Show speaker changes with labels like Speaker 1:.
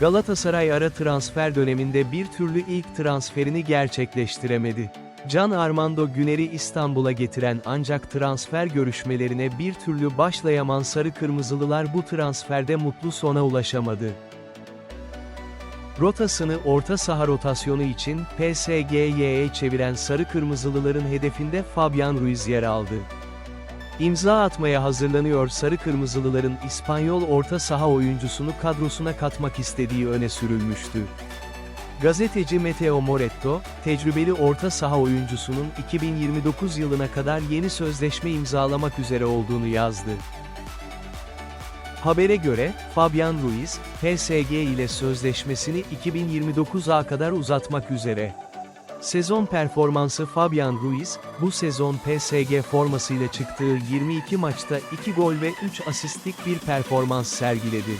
Speaker 1: Galatasaray ara transfer döneminde bir türlü ilk transferini gerçekleştiremedi. Can Armando Güner'i İstanbul'a getiren ancak transfer görüşmelerine bir türlü başlayamayan Sarı Kırmızılılar bu transferde mutlu sona ulaşamadı. Rotasını orta saha rotasyonu için PSG'ye çeviren Sarı Kırmızılıların hedefinde Fabian Ruiz yer aldı. İmza atmaya hazırlanıyor Sarı Kırmızılıların İspanyol orta saha oyuncusunu kadrosuna katmak istediği öne sürülmüştü. Gazeteci Matteo Moretto, tecrübeli orta saha oyuncusunun 2029 yılına kadar yeni sözleşme imzalamak üzere olduğunu yazdı. Habere göre, Fabian Ruiz, PSG ile sözleşmesini 2029'a kadar uzatmak üzere. Sezon performansı Fabian Ruiz, bu sezon PSG formasıyla çıktığı 22 maçta 2 gol ve 3 asistlik bir performans sergiledi.